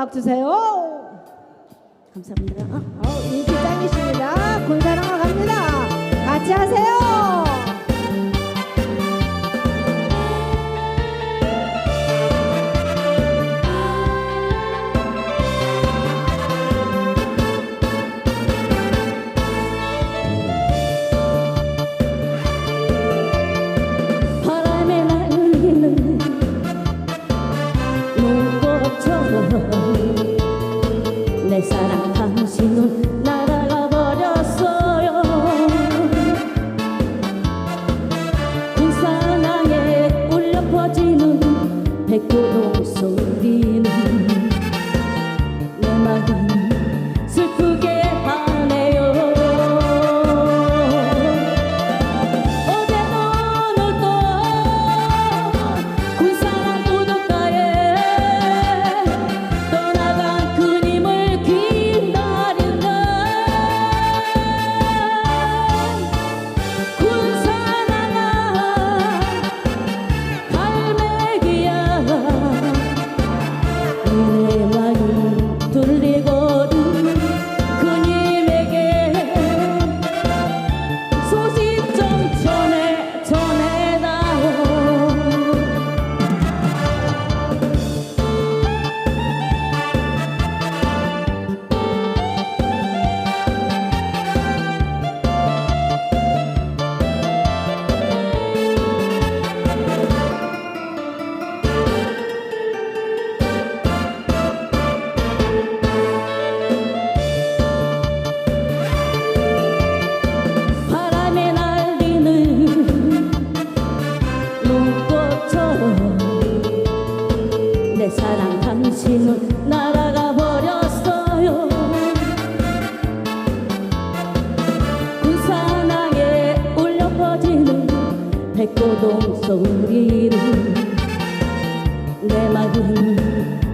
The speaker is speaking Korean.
박수 주세요. 감사합니다. 어, 어 인기 짱이십니다. 골다랑 Señor. 내 사랑 당신은 날아가 버렸어요. 부산항에 울려 퍼지는 백고동 소리를 내 마음은